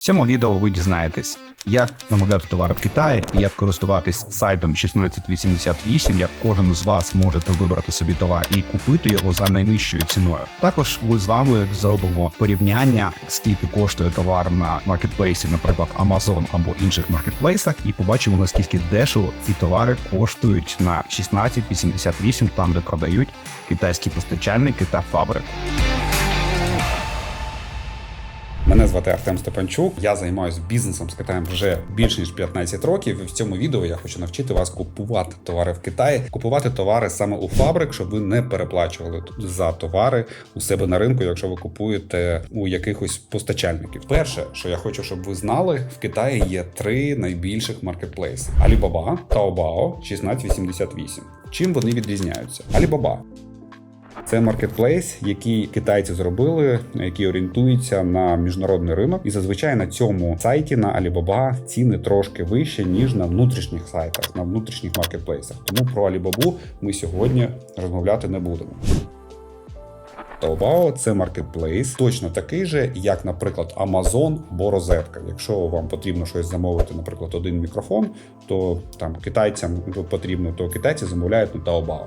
В цьому відео ви дізнаєтесь, як замовляти товари в Китаї, як користуватись сайтом 1688, як кожен з вас можете вибрати собі товар і купити його за найнижчою ціною. Також ми з вами зробимо порівняння, скільки коштує товар на маркетплейсі, наприклад, Amazon або інших маркетплейсах, і побачимо наскільки дешево ці товари коштують на 1688, там де продають китайські постачальники та фабрики. Мене звати Артем Степанчук. Я займаюся бізнесом з Китаєм вже більше ніж 15 років. І в цьому відео я хочу навчити вас купувати товари в Китаї, купувати товари саме у фабрик, щоб ви не переплачували за товари у себе на ринку, якщо ви купуєте у якихось постачальників. Перше, що я хочу, щоб ви знали, в Китаї є три найбільших маркетплейси: Alibaba, Taobao, 1688. Чим вони відрізняються? Alibaba це маркетплейс, який китайці зробили, який орієнтується на міжнародний ринок, і зазвичай на цьому сайті на Alibaba ціни трошки вищі ніж на внутрішніх сайтах, на внутрішніх маркетплейсах. Тому про Alibaba ми сьогодні розмовляти не будемо. Taobao – це маркетплейс, точно такий же, як, наприклад, Amazon або розетка. Якщо вам потрібно щось замовити, наприклад, один мікрофон, то там китайцям потрібно, то китайці замовляють на Taobao.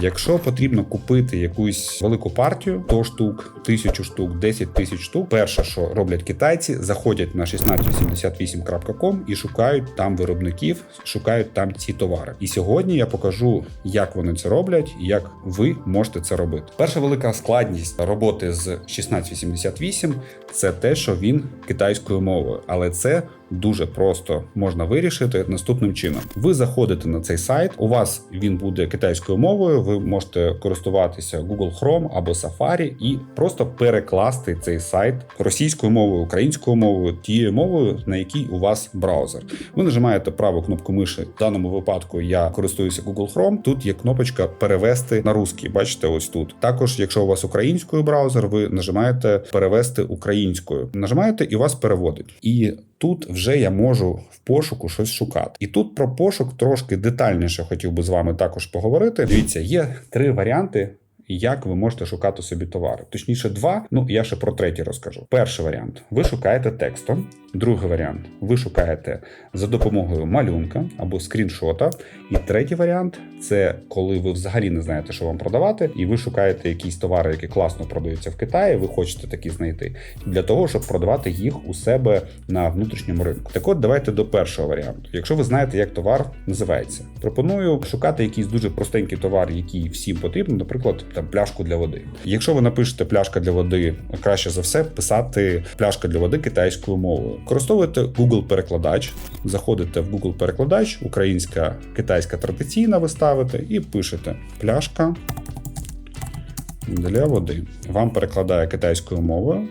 Якщо потрібно купити якусь велику партію, 100 штук, 1000 штук, 10 тисяч штук, перше, що роблять китайці, заходять на 1688.com і шукають там виробників, шукають там ці товари. І сьогодні я покажу, як вони це роблять і як ви можете це робити. Перша велика складність роботи з 1688 – це те, що він китайською мовою, але це дуже просто можна вирішити наступним чином. Ви заходите на цей сайт, у вас він буде китайською мовою. Ви можете користуватися Google Chrome або Safari і просто перекласти цей сайт російською мовою, українською мовою, тією мовою, на якій у вас браузер. Ви нажимаєте праву кнопку миші. В даному випадку я користуюся Google Chrome. Тут є кнопочка перевести на русський. Бачите, ось тут. Також, якщо у вас українською браузер, ви нажимаєте перевести українською. Нажимаєте і вас переводить. І Тут вже я можу в пошуку щось шукати. І тут про пошук трошки детальніше хотів би з вами також поговорити. Дивіться, є три варіанти. Як ви можете шукати собі товари? Точніше, два. Ну я ще про третій розкажу. Перший варіант: ви шукаєте текстом. Другий варіант ви шукаєте за допомогою малюнка або скріншота. І третій варіант це коли ви взагалі не знаєте, що вам продавати, і ви шукаєте якісь товари, які класно продаються в Китаї. Ви хочете такі знайти для того, щоб продавати їх у себе на внутрішньому ринку. Так от давайте до першого варіанту. Якщо ви знаєте, як товар називається, пропоную шукати якийсь дуже простенький товар, який всім потрібен, наприклад, там пляшку для води. Якщо ви напишете пляшка для води, краще за все писати пляшка для води китайською мовою. Використовуєте Google-перекладач, заходите в Google-перекладач, українська, китайська традиційна ви ставите і пишете пляшка для води. Вам перекладає китайською мовою,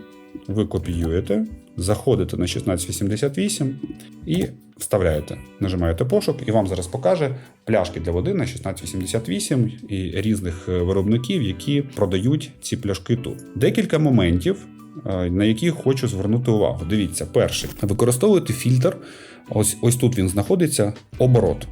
ви копіюєте, заходите на 1688 і вставляєте. Нажимаєте пошук, і вам зараз покаже пляшки для води на 1688 і різних е, виробників, які продають ці пляшки тут. Декілька моментів на які хочу звернути увагу. Дивіться, перший використовуєте фільтр. Ось ось тут він знаходиться. Оборот.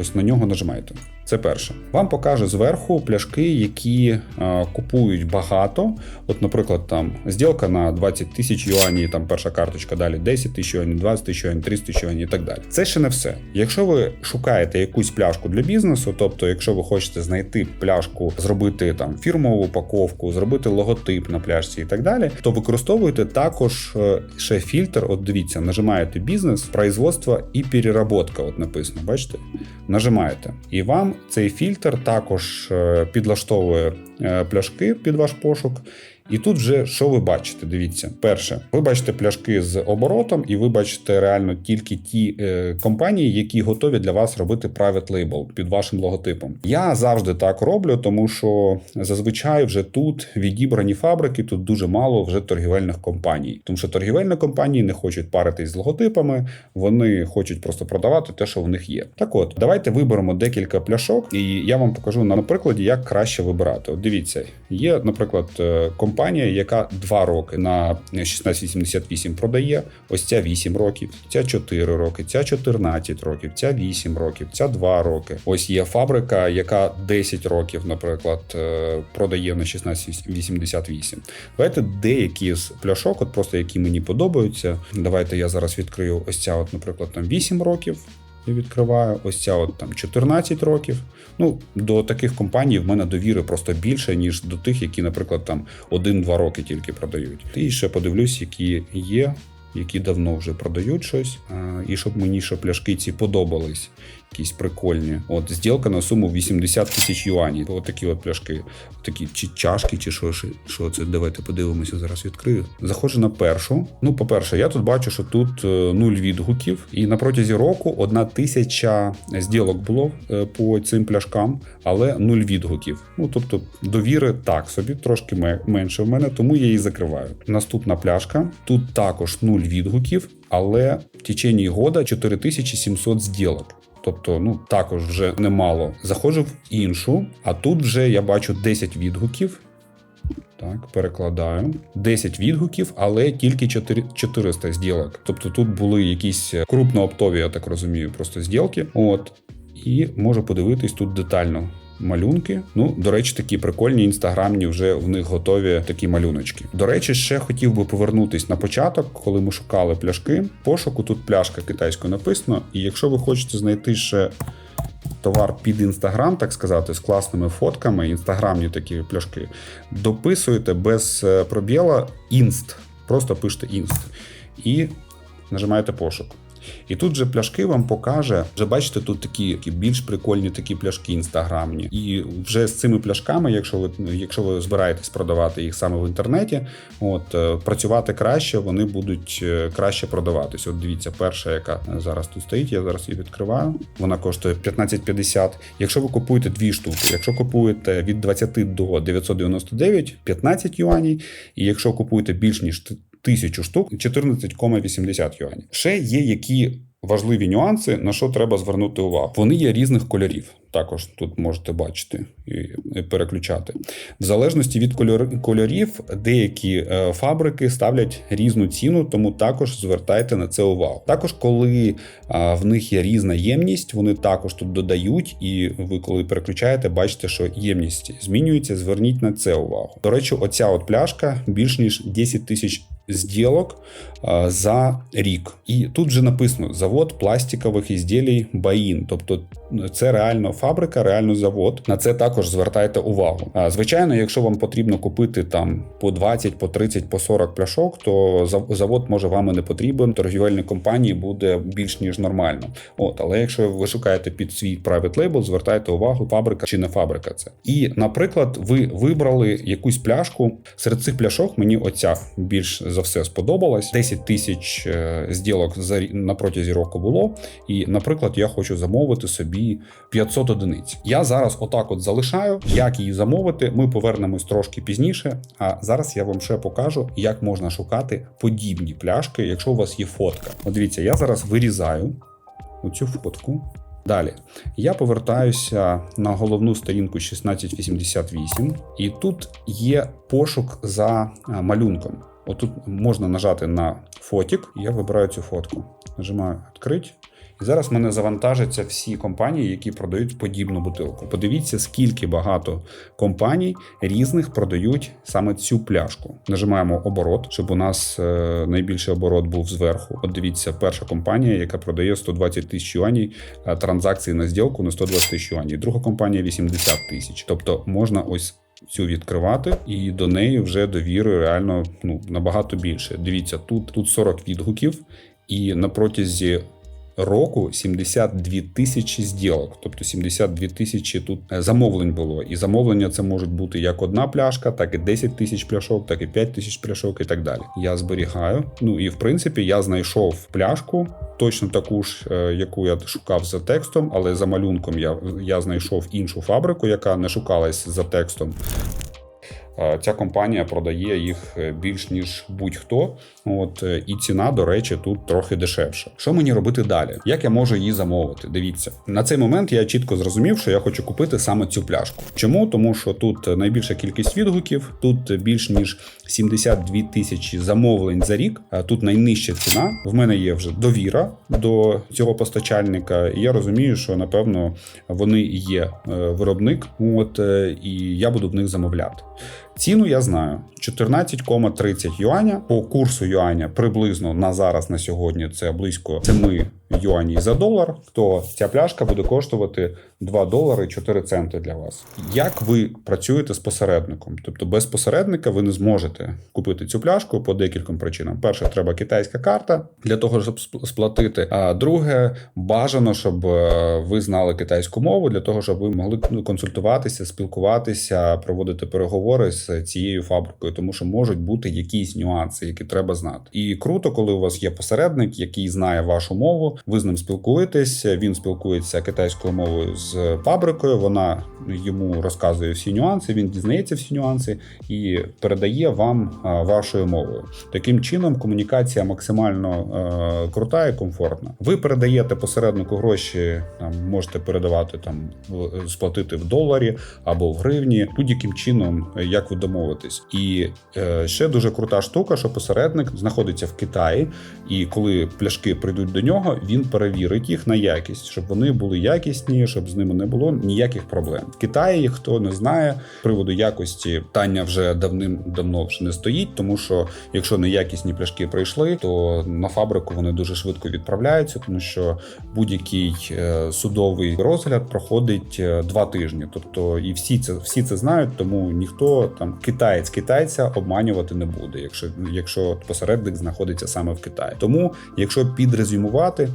Ось на нього нажимаєте. Це перше. Вам покаже зверху пляшки, які а, купують багато. От, наприклад, там зділка на 20 тисяч юанів, там перша карточка, далі 10 тисяч юанів, 20 тисяч юанів, 30 тисяч юанів і так далі. Це ще не все. Якщо ви шукаєте якусь пляшку для бізнесу, тобто, якщо ви хочете знайти пляшку, зробити там фірмову упаковку, зробити логотип на пляшці і так далі, то використовуєте також е, ще фільтр. От дивіться, нажимаєте бізнес, производство і переработка. От написано, бачите? Нажимаєте. І вам цей фільтр також е, підлаштовує е, пляшки під ваш пошук. І тут вже що ви бачите? Дивіться, перше, ви бачите пляшки з оборотом, і ви бачите реально тільки ті е, компанії, які готові для вас робити private label під вашим логотипом. Я завжди так роблю, тому що зазвичай вже тут відібрані фабрики, тут дуже мало вже торгівельних компаній. Тому що торгівельні компанії не хочуть паритись з логотипами, вони хочуть просто продавати те, що в них є. Так от, давайте виберемо декілька пляшок, і я вам покажу на прикладі, як краще вибирати. От дивіться, є, наприклад, компанія компанія, яка 2 роки на 1688 продає. Ось ця 8 років, ця 4 роки, ця 14 років, ця 8 років, ця 2 роки. Ось є фабрика, яка 10 років, наприклад, е, продає на 1688. Давайте деякі з пляшок, от просто які мені подобаються. Давайте я зараз відкрию ось ця, от, наприклад, там 8 років. Я відкриваю ось ця от там 14 років. Ну, до таких компаній в мене довіри просто більше, ніж до тих, які, наприклад, там 1-2 роки тільки продають. І ще подивлюсь, які є, які давно вже продають щось. І щоб мені ще пляшки ці подобались, якісь прикольні. От зділка на суму 80 тисяч юанів. Ось такі от пляшки, такі чи чашки, чи що, що- що це. Давайте подивимося, зараз відкрию. Заходжу на першу. Ну, по-перше, я тут бачу, що тут е, нуль відгуків, і на протязі року одна тисяча зділок було е, по цим пляшкам, але нуль відгуків. Ну тобто довіри так собі трошки менше в мене, тому я її закриваю. Наступна пляшка. Тут також нуль відгуків, але в течение года 4700 зділок. Тобто, ну також вже немало. Заходжу в іншу, а тут вже я бачу 10 відгуків. Так, перекладаю. 10 відгуків, але тільки 400 зділок. Тобто тут були якісь крупнооптові, я так розумію, просто зділки. От. І можу подивитись тут детально. Малюнки. Ну, до речі, такі прикольні інстаграмні вже в них готові такі малюночки. До речі, ще хотів би повернутись на початок, коли ми шукали пляшки. Пошуку тут пляшка китайською написано. І якщо ви хочете знайти ще товар під інстаграм, так сказати, з класними фотками, інстаграмні такі пляшки, дописуєте без е, пробіла інст. Просто пишете інст. І нажимаєте пошук. І тут же пляшки вам покаже. Вже бачите, тут такі, більш прикольні такі пляшки інстаграмні. І вже з цими пляшками, якщо ви якщо ви збираєтесь продавати їх саме в інтернеті, от е, працювати краще, вони будуть е, краще продаватись. От дивіться, перша, яка зараз тут стоїть, я зараз її відкриваю. Вона коштує 15,50. Якщо ви купуєте дві штуки, якщо купуєте від 20 до 999, 15 юанів. І якщо купуєте більш ніж тисячу штук 14,80 юанів. Ще є які важливі нюанси, на що треба звернути увагу. Вони є різних кольорів. Також тут можете бачити і переключати. В залежності від кольорів, деякі е, фабрики ставлять різну ціну, тому також звертайте на це увагу. Також, коли в них є різна ємність, вони також тут додають, і ви, коли переключаєте, бачите, що ємність змінюється. Зверніть на це увагу. До речі, оця от пляшка більш ніж 10 тисяч зділок а, за рік. І тут вже написано завод пластикових ізділій Баїн. Тобто це реально фабрика, реально завод. На це також звертайте увагу. Звичайно, якщо вам потрібно купити там по 20, по 30, по 40 пляшок, то завод може вам і не потрібен. Торгівельній компанії буде більш ніж нормально. От, але якщо ви шукаєте під свій private label, звертайте увагу, фабрика чи не фабрика це. І, наприклад, ви вибрали якусь пляшку. Серед цих пляшок мені оця більш за все сподобалась. 10 тисяч е, зділок на протязі року було. І, наприклад, я хочу замовити собі 500 одиниць. Я зараз отак от залишаю. Як її замовити, ми повернемось трошки пізніше. А зараз я вам ще покажу, як можна шукати подібні пляшки, якщо у вас є фотка. От дивіться, я зараз вирізаю оцю фотку. Далі я повертаюся на головну сторінку 1688, і тут є пошук за малюнком. Отут можна нажати на фотік, я вибираю цю фотку. Нажимаю відкрить. І зараз мене завантажаться всі компанії, які продають подібну бутилку. Подивіться, скільки багато компаній різних продають саме цю пляшку. Нажимаємо оборот, щоб у нас е, найбільший оборот був зверху. От дивіться, перша компанія, яка продає 120 тисяч юанів е, транзакції на зділку на 120 тисяч юанів. Друга компанія 80 тисяч. Тобто можна ось. Цю відкривати, і до неї вже довіри реально ну набагато більше. Дивіться, тут тут 40 відгуків, і на протязі року 72 тисячі зділок, тобто 72 тисячі тут е, замовлень було. І замовлення це можуть бути як одна пляшка, так і 10 тисяч пляшок, так і 5 тисяч пляшок, і так далі. Я зберігаю. Ну і в принципі я знайшов пляшку. Точно таку ж, е, яку я шукав за текстом, але за малюнком я, я знайшов іншу фабрику, яка не шукалась за текстом. Е, ця компанія продає їх е, більш ніж будь-хто. От е, і ціна, до речі, тут трохи дешевша. Що мені робити далі? Як я можу її замовити? Дивіться, на цей момент я чітко зрозумів, що я хочу купити саме цю пляшку. Чому? Тому що тут найбільша кількість відгуків, тут більш ніж 72 тисячі замовлень за рік. Тут найнижча ціна. В мене є вже довіра до цього постачальника, і я розумію, що напевно вони є виробник. От і я буду в них замовляти. Ціну я знаю. 14,30 юаня. По курсу юаня приблизно на зараз на сьогодні це близько 7 юанів за долар. То ця пляшка буде коштувати 2 долари 4 центи для вас. Як ви працюєте з посередником? Тобто без посередника ви не зможете купити цю пляшку по декільком причинам. Перше, треба китайська карта для того, щоб сп- сплатити. А друге, бажано, щоб е, ви знали китайську мову для того, щоб ви могли ну, консультуватися, спілкуватися, проводити переговори з цією фабрикою, тому що можуть бути якісь нюанси, які треба знати. І круто, коли у вас є посередник, який знає вашу мову. Ви з ним спілкуєтесь. Він спілкується китайською мовою з фабрикою. Вона йому розказує всі нюанси. Він дізнається всі нюанси і передає вам вашою мовою. Таким чином, комунікація максимально е, крута і комфортна. Ви передаєте посереднику гроші, там можете передавати там сплатити в доларі або в гривні, будь-яким чином, як ви домовитесь. І е, ще дуже крута штука, що посередник знаходиться в Китаї, і коли пляшки прийдуть до нього, він перевірить їх на якість, щоб вони були якісні, щоб з ними не було ніяких проблем. В Китаї, хто не знає, приводу якості питання вже давним-давно вже не стоїть, тому що якщо неякісні пляшки прийшли, то на фабрику вони дуже швидко відправляються, тому що будь-який е, судовий розгляд проходить е, два тижні. Тобто, і всі це всі це знають, тому ніхто там китаєць китайця обманювати не буде, якщо якщо посередник знаходиться саме в Китаї. Тому, якщо підрезюмувати,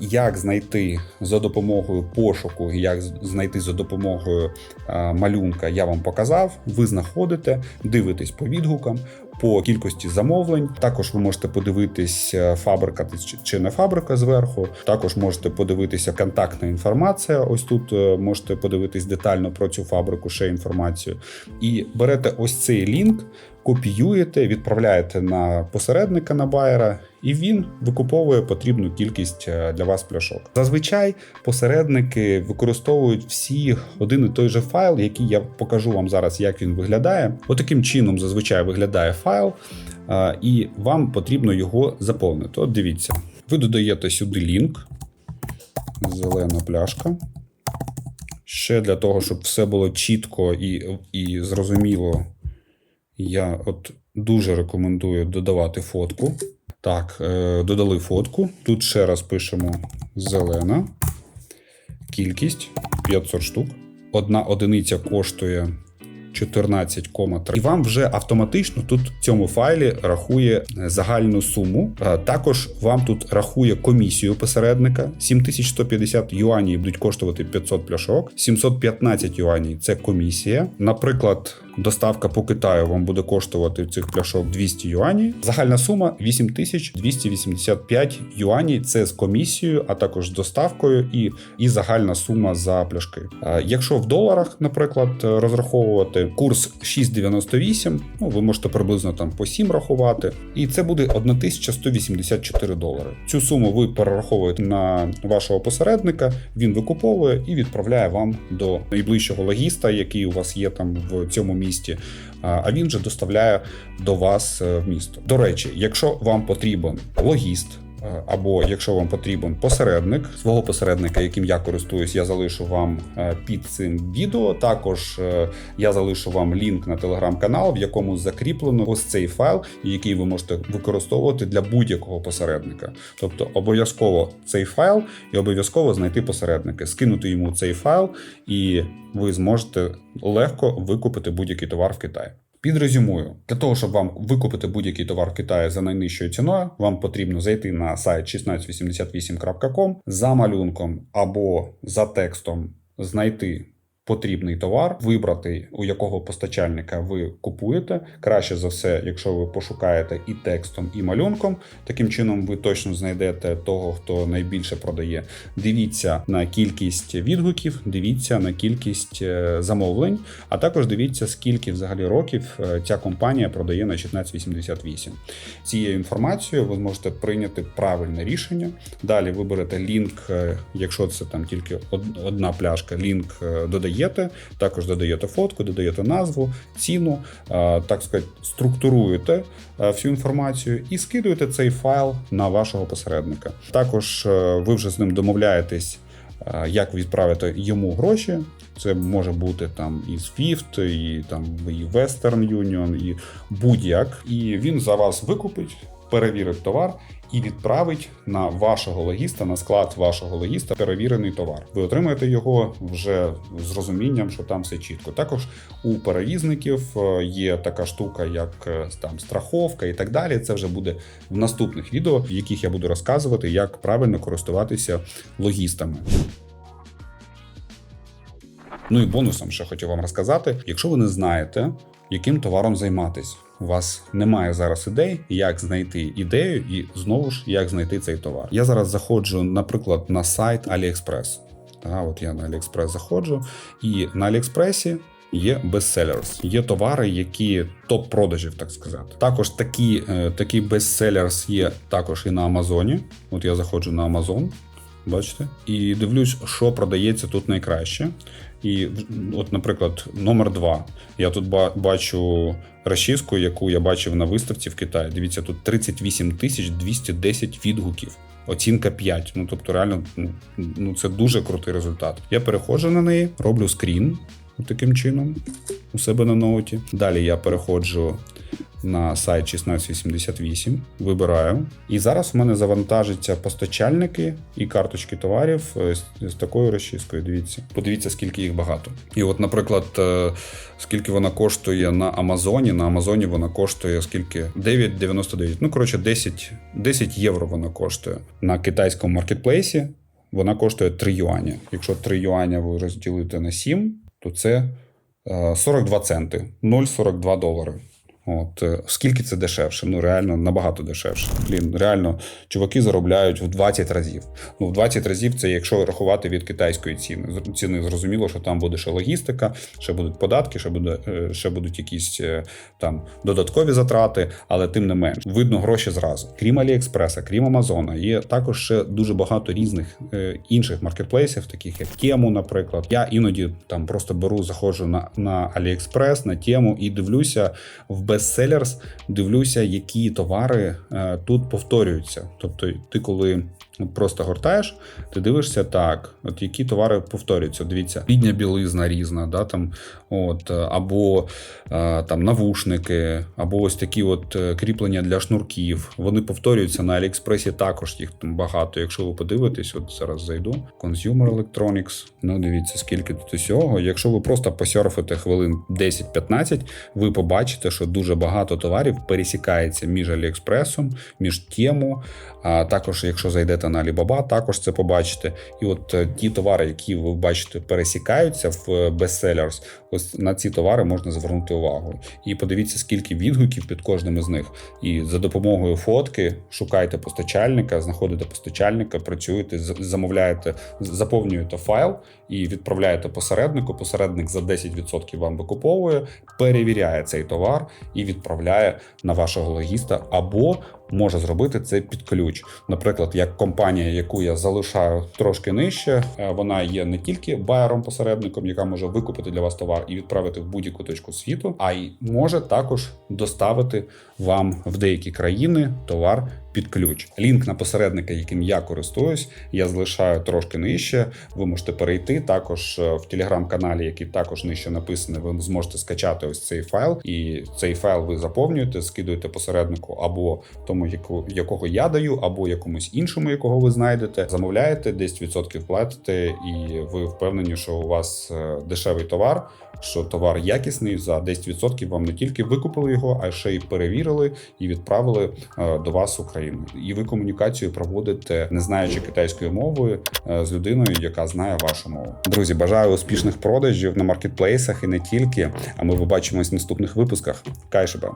як знайти за допомогою пошуку, як знайти за допомогою малюнка, я вам показав. Ви знаходите, дивитесь по відгукам. По кількості замовлень також ви можете подивитись е, фабрика чи- не фабрика зверху. Також можете подивитися контактна інформація. Ось тут е, можете подивитись детально про цю фабрику, ще інформацію. І берете ось цей лінк, копіюєте, відправляєте на посередника на байера, і він викуповує потрібну кількість е, для вас пляшок. Зазвичай посередники використовують всі один і той же файл, який я покажу вам зараз, як він виглядає. Отаким чином зазвичай виглядає файл, е, і вам потрібно його заповнити. От дивіться, ви додаєте сюди лінк, зелена пляшка. Ще для того, щоб все було чітко і, і зрозуміло, я от дуже рекомендую додавати фотку. Так, е, додали фотку. Тут ще раз пишемо зелена. Кількість 500 штук. Одна одиниця коштує 14,3. І вам вже автоматично тут в цьому файлі рахує е, загальну суму. Е, Також вам тут рахує комісію посередника. 7150 юанів будуть коштувати 500 пляшок, 715 юанів це комісія. Наприклад, доставка по Китаю вам буде коштувати цих пляшок 200 юанів. Загальна сума 8285 юанів. Це з комісією, а також з доставкою і, і загальна сума за пляшки. Якщо в доларах, наприклад, розраховувати курс 6,98, ну ви можете приблизно там по 7 рахувати, і це буде 1184 долари. Цю суму ви перераховуєте на вашого посередника, він викуповує і відправляє вам до найближчого логіста, який у вас є там в цьому місті. А він же доставляє до вас е, в місто. До речі, якщо вам потрібен логіст. Е, Або якщо вам потрібен посередник свого посередника, яким я користуюсь, я залишу вам е, під цим відео. Також е, я залишу вам лінк на телеграм-канал, в якому закріплено ось цей файл, який ви можете використовувати для будь-якого посередника. Тобто обов'язково цей файл і обов'язково знайти посередника, скинути йому цей файл, і ви зможете легко викупити будь-який товар в Китаї. Підрезюмую, для того, щоб вам викупити будь-який товар в Китаї за найнижчою ціною, вам потрібно зайти на сайт 1688.com за малюнком або за текстом знайти потрібний товар, вибрати у якого постачальника ви купуєте. Краще за все, якщо ви пошукаєте і текстом, і малюнком. Таким чином, ви точно знайдете того, хто найбільше продає. Дивіться на кількість відгуків, дивіться на кількість е, замовлень, а також дивіться, скільки взагалі років е, ця компанія продає на 1688. Цією інформацією ви зможете прийняти правильне рішення. Далі виберете лінк, е, якщо це там тільки одна пляшка, лінк е, додаєте, також додаєте фотку, додаєте назву, ціну, так сказати, структуруєте всю інформацію і скидуєте цей файл на вашого посередника. Також е, ви вже з ним домовляєтесь, е, як відправити йому гроші. Це може бути там і SWIFT, і там і Western Union, і будь-як. І він за вас викупить, перевірить товар і відправить на вашого логіста, на склад вашого логіста перевірений товар. Ви отримаєте його вже з розумінням, що там все чітко. Також у перевізників е, є така штука, як е, там страховка і так далі. Це вже буде в наступних відео, в яких я буду розказувати, як правильно користуватися логістами. Ну і бонусом ще хотів вам розказати: якщо ви не знаєте, яким товаром займатись, у вас немає зараз ідей, як знайти ідею, і знову ж як знайти цей товар. Я зараз заходжу, наприклад, на сайт AliExpress. Та, от я на AliExpress заходжу, і на AliExpress Є бестселерс, є товари, які топ продажів, так сказати. Також такі, е, такі бестселерс є також і на Амазоні. От я заходжу на Амазон, бачите, і дивлюсь, що продається тут найкраще. І, от, наприклад, номер два. Я тут ба- бачу розчіску, яку я бачив на виставці в Китаї. Дивіться, тут 38 тисяч 210 відгуків. Оцінка 5. Ну тобто, реально, ну, ну це дуже крутий результат. Я переходжу на неї, роблю скрін таким чином у себе на ноуті. Далі я переходжу на сайт 1688, вибираю. І зараз у мене завантажаться постачальники і карточки товарів е, з, такою розчіскою. Дивіться, подивіться, скільки їх багато. І от, наприклад, е, скільки вона коштує на Амазоні. На Амазоні вона коштує скільки? 9,99. Ну, коротше, 10, 10 євро вона коштує. На китайському маркетплейсі вона коштує 3 юані. Якщо 3 юаня ви розділите на 7, то це е, 42 центи, 0,42 долари. От е, скільки це дешевше? Ну реально набагато дешевше. Блін, реально, чуваки заробляють в 20 разів. Ну, в 20 разів це якщо рахувати від китайської ціни. Ціни зрозуміло, що там буде ще логістика, ще будуть податки, ще буде е, ще будуть якісь е, там додаткові затрати, але тим не менш видно гроші зразу. Крім Аліекспреса, крім Амазона, є також ще дуже багато різних інших маркетплейсів, таких як Тему, наприклад. Я іноді там просто беру, заходжу на, на AliExpress, на Тему і дивлюся в бестселерс, дивлюся, які товари е, тут повторюються. Тобто, ти коли просто гортаєш, ти дивишся так, от які товари повторюються. Дивіться, літня білизна різна, да, там, от, е, або е, там навушники, або ось такі от е, кріплення для шнурків. Вони повторюються на Аліекспресі також їх там багато. Якщо ви подивитесь, от зараз зайду. Consumer Electronics. Ну, дивіться, скільки тут усього. Якщо ви просто посерфите хвилин 10-15, ви побачите, що дуже багато товарів пересікається між Аліекспресом, між Тему. А також, якщо зайдете на Alibaba, також це побачите. І от е, ті товари, які ви бачите, пересікаються в е, бестселерс, ось на ці товари можна звернути увагу. І подивіться, скільки відгуків під кожним із них. І за допомогою фотки шукайте постачальника, знаходите постачальника, працюєте, замовляєте, заповнюєте файл і відправляєте посереднику. Посередник за 10% вам викуповує, перевіряє цей товар і відправляє на вашого логіста або може зробити це під ключ. Наприклад, як компанія, яку я залишаю трошки нижче, е, вона є не тільки байером-посередником, яка може викупити для вас товар і відправити в будь-яку точку світу, а й може також доставити вам в деякі країни товар під ключ. Лінк на посередника, яким я користуюсь, я залишаю трошки нижче. Ви можете перейти також е, в телеграм-каналі, який також нижче написаний. Ви зможете скачати ось цей файл, і цей файл ви заповнюєте, скидуєте посереднику або тому, якого я даю, або якомусь іншому, якого ви знайдете. Замовляєте, 10% платите, і ви впевнені, що у вас е, дешевий товар що товар якісний за 10% вам не тільки викупили його, а ще й перевірили і відправили е, до вас в Україну. І ви комунікацію проводите, не знаючи китайської мови, е, з людиною, яка знає вашу мову. Друзі, бажаю успішних продажів на маркетплейсах і не тільки. А ми побачимось в наступних випусках. Кайшеба!